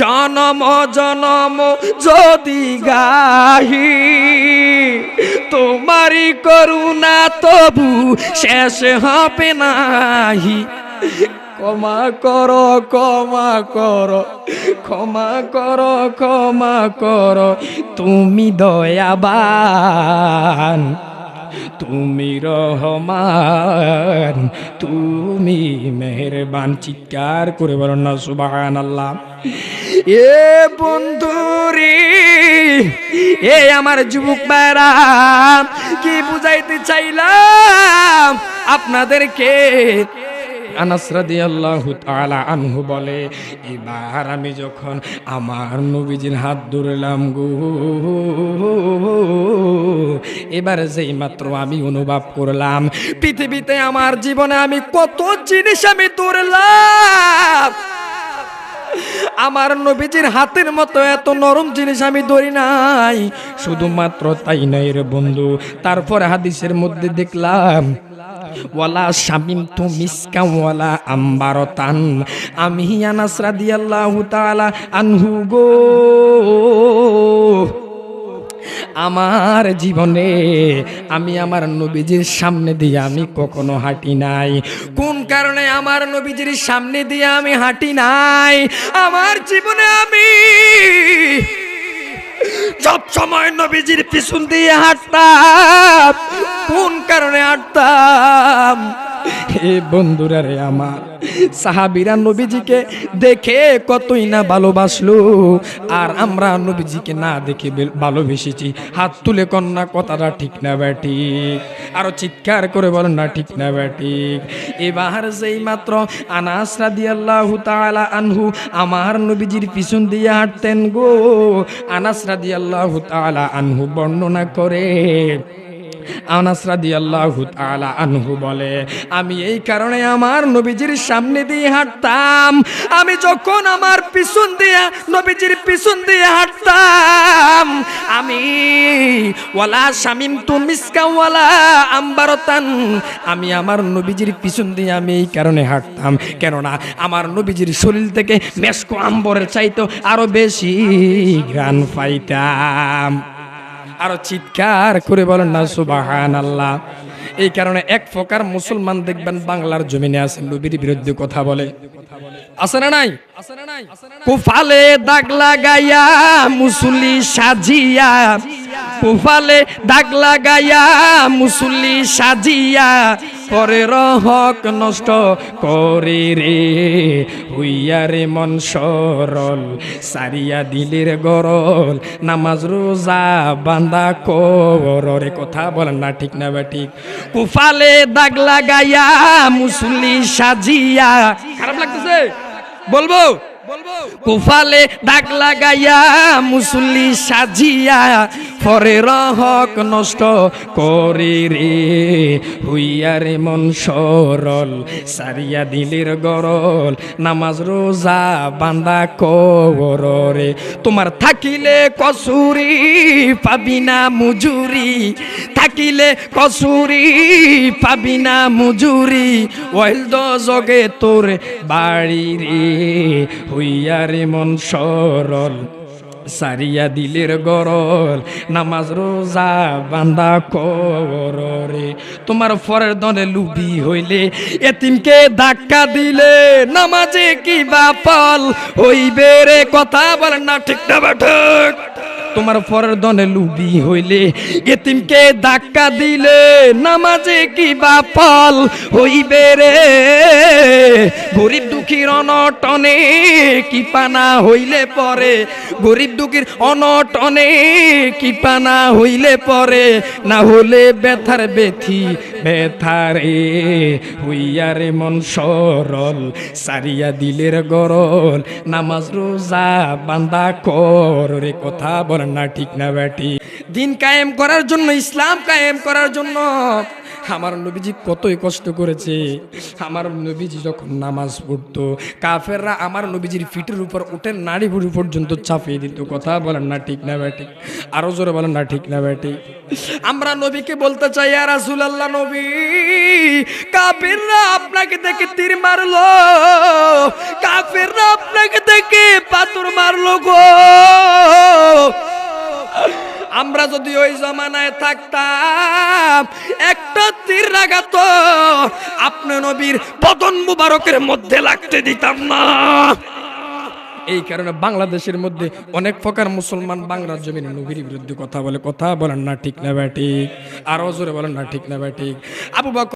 জনম জনম যদি গাহি, তোমারই করুণা তবু শেষ হবে নাহি। ক্ষমা কর ক্ষমা কর ক্ষমা কর ক্ষমা কর, তুমি দয়াবান। তুমি রহমান, তুমি মেহরবান, চিৎকার করে বলো না সুবাহান আল্লাহ এ বন্ধুরি, এ আমার যুবক ভাইরা, কি বুঝাইতে চাইলাম? আপনাদেরকে তাআলা আনহু বলে, এবার আমি যখন আমার নবীজির হাত ধরলাম গো এবার যেই মাত্র আমি অনুভব করলাম, পৃথিবীতে আমার জীবনে আমি কত জিনিস আমি ধরলাম। আমার নবীজির হাতের মতো এত নরম জিনিস আমি ধরি নাই। শুধুমাত্র তাই নাই রে বন্ধু, তারপরে হাদিসের মধ্যে দেখলাম, ওয়ালা শামিম তু মিসকা ওয়ালা আমি আনাস রাদিয়াল্লাহু তাআলা আনহু গো। আমার জীবনে, আমি আমার নবীজির সামনে দিয়ে আমি কখনো হাঁটি নাই। কোন কারণে আমার নবীজির সামনে দিয়ে আমি হাঁটি নাই? আমার জীবনে আমি সব সময় নবীজির পিছন দিয়ে হাঁটতাম। কোন কারণে হাঁটতাম? হে বন্ধুরা রে আমার। সাহাবিরা নবীজিকে দেখে কতই না ভালোবাসলো। আর আমরা নবীজিকে না দেখে বেল- ভালোবেসেছি। হাত তুলে কন্যা কথাটা ঠিক না ব্যাটিক আরও চিৎকার করে বলেন না, ঠিক না ব্যাটিক এবার যেই মাত্র আনাস রাদিয়াল্লাহু তাআলা আনহু আমার নবীজির পিছন দিয়ে হাঁটতেন গো। আনাস রাদিয়াল্লাহু তাআলা আনহু বর্ণনা করে আনাস রাদিয়াল্লাহু তাআলা আনহু বলে, আমি এই কারণে আমার নবীজির সামনে দিয়ে হাঁটতাম। আমি যখন আমার পিছন দিয়ে, নবীজির পিছন দিয়ে হাঁটতাম, আমি ওয়ালা শামিম তু মিসকা ওয়ালা আম্বারতান, আমি আমার নবীজির পিছন দিয়ে আমি এই কারণে হাঁটতাম। কেননা আমার নবীজির শরীর থেকে মেসকো আম্বরের চাইতো আরও বেশি গ্রান পাইতাম। আরও চিৎকার করে বলেন না সুবাহান আল্লাহ এই কারণে এক প্রকার মুসলমান দেখবেন বাংলার জমিনে আছে, নবীর বিরুদ্ধে কথা বলে। আছে না নাই? কুফালে দাগ লাগাইয়া মুসুলি সাজিয়া, কুফালে দাগ লাগাইয়া মুসুলি সাজিয়া পরের হক নষ্ট করে রে। হইয়া রে মন সরল, সারিয়া দিলের গরল, নামাজ রোজা বান্দা কররে কথা বলেন না, ঠিক না বা ঠিক? কুফালে দাগ লাগাইয়া মুসুলি সাজিয়া, খারাপ লাগতেছে? বলব? কুফালে দাগ লাগাইয়া, মুসল্লি সাজিয়া পরে রহক নষ্ট করে রে। হইয়া রে মন সরল, সারিয়া দিলের গরল, নামাজ রোজা বান্দা কবরে তোমার থাকিলে কসুরি পাবি না মুজুরি, থাকিলে কসুরি পাবি না মুজুরি। ওয়াইল দ জগে তোর বাড়ি রে। হইয়া রে মন সরল, সারিয়া দিলের গরল, নামাজ, রোজা, বান্দা কররে তোমার ফরের দলে লুবি হইলে এতিমকে ধাক্কা দিলে নামাজে কি বা পাল? হইবে রে কথা বলেন না, ঠিক না তোমার পরের দনে লুবি হইলে। এতিমকে ধাক্কা দিলে নামাজে কি বাপাল হইবে রে? গরিব দুঃখীর অনটনে কি পানা হইলে পরে? গরিব দুঃখীর অনটনে কি পানা হইলে পরে? না হলে ব্যথার বেথি ব্যথারে, হইয়ারে মন সরল, সারিয়া দিলের গরল, নামাজ রোজা বান্দা কর রে কথা বলেন না, ঠিক না ব্যাটি? দিন কায়েম করার জন্য, ইসলাম কায়েম করার জন্য আমার নবীজি কতই কষ্ট করেছে। আমার নবীজি যখন নামাজ পড়তো, কাফেররা আমার নবীজির ফিটের উপর উঠে নাড়ি ভুড়ি পর্যন্ত চাপিয়ে দিত। কথা বলেন না ঠিক না ব্যাটি আরও জোরে বলেন না ঠিক না ব্যাটি আমরা নবীকে বলতে চাই আর রাসূলুল্লাহ নবী, কাফেররা আপনাকে দেখে তীর মারলো। কাফেররা আপনাকে দেখে পাথর মারলো গো। আমরা যদি ওই জমানায় থাকতাম, একটা তীর লাগাত আপনি নবীর পতন মুবারকের মধ্যে লাগতে দিতাম না। এই কারণে বাংলাদেশের মধ্যে অনেক প্রকার মুসলমান বাংলার জমিনে নবীর বিরুদ্ধে কথা বলে, কথা বলেন না, ঠিক না ব্যাটিক আরও জোরে বলেন না, ঠিক না ব্যাটিক আবু বকর